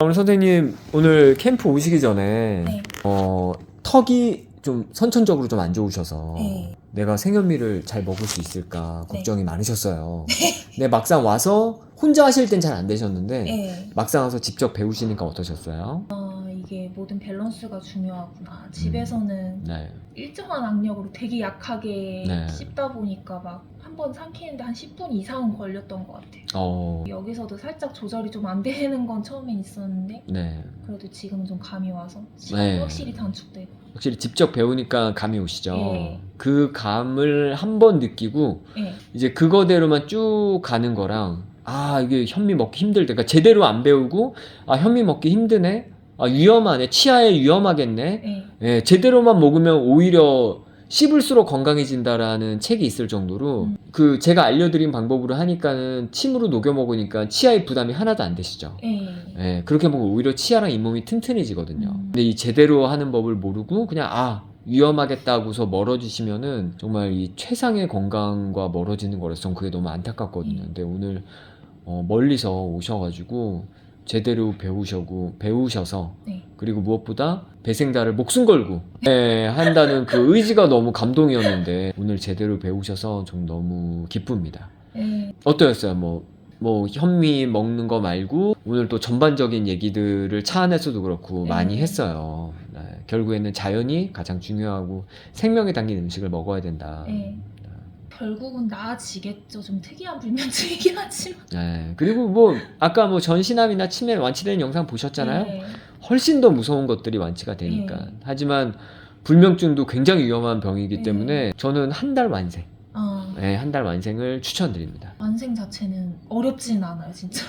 오늘 선생님 오늘 캠프 오시기 전에 네. 어 턱이 좀 선천적으로 좀 안 좋으셔서 네. 내가 생현미를 잘 먹을 수 있을까 네. 걱정이 많으셨어요. 근데 막상 와서 혼자 하실 땐 잘 안 되셨는데 네. 막상 와서 직접 배우시니까 어떠셨어요? 아, 이게 모든 밸런스가 중요하구나. 집에서는 네. 일정한 악력으로 되게 약하게 네. 씹다 보니까 막 한 번 삼키는데 한 10분 이상은 걸렸던 것 같아요. 어. 여기서도 살짝 조절이 좀 안 되는 건 처음엔 있었는데 네. 그래도 지금은 좀 감이 와서 시간이 네. 확실히 단축되고 확실히 직접 배우니까 감이 오시죠. 네. 그 감을 한 번 느끼고 네. 이제 그거대로만 쭉 가는 거랑 아 이게 현미 먹기 힘들다. 그러니까 제대로 안 배우고 아 현미 먹기 힘드네. 아 위험하네. 치아에 위험하겠네. 네. 예, 제대로만 먹으면 오히려 씹을수록 건강해진다라는 책이 있을 정도로 음. 그 제가 알려드린 방법으로 하니까는 침으로 녹여 먹으니까 치아에 부담이 하나도 안 되시죠. 네. 예, 그렇게 먹으면 오히려 치아랑 잇몸이 튼튼해지거든요. 음. 근데 이 제대로 하는 법을 모르고 그냥 아 위험하겠다고서 멀어지시면은 정말 이 최상의 건강과 멀어지는 거라서 전 그게 너무 안타깝거든요. 음. 근데 오늘 어, 멀리서 오셔가지고 제대로 배우셔고 배우셔서 네. 그리고 무엇보다 배생다를 목숨 걸고 예, 한다는 그 의지가 너무 감동이었는데 오늘 제대로 배우셔서 좀 너무 기쁩니다. 네. 어떠셨어요? 뭐, 뭐, 현미 먹는 거 말고, 오늘 또 전반적인 얘기들을 차 안에서도 그렇고 네. 많이 했어요. 네, 결국에는 자연이 가장 중요하고 생명이 담긴 음식을 먹어야 된다. 네. 결국은 나아지겠죠. 좀 특이한 불면증이긴 하지만. 네, 그리고 뭐, 아까 뭐 전신암이나 치매 완치되는 영상 보셨잖아요? 네. 훨씬 더 무서운 것들이 완치가 되니까. 네. 하지만, 불면증도 굉장히 위험한 병이기 네. 때문에 저는 한 달 완생, 아, 네, 한 달 완생을 추천드립니다. 완생 자체는 어렵진 않아요, 진짜.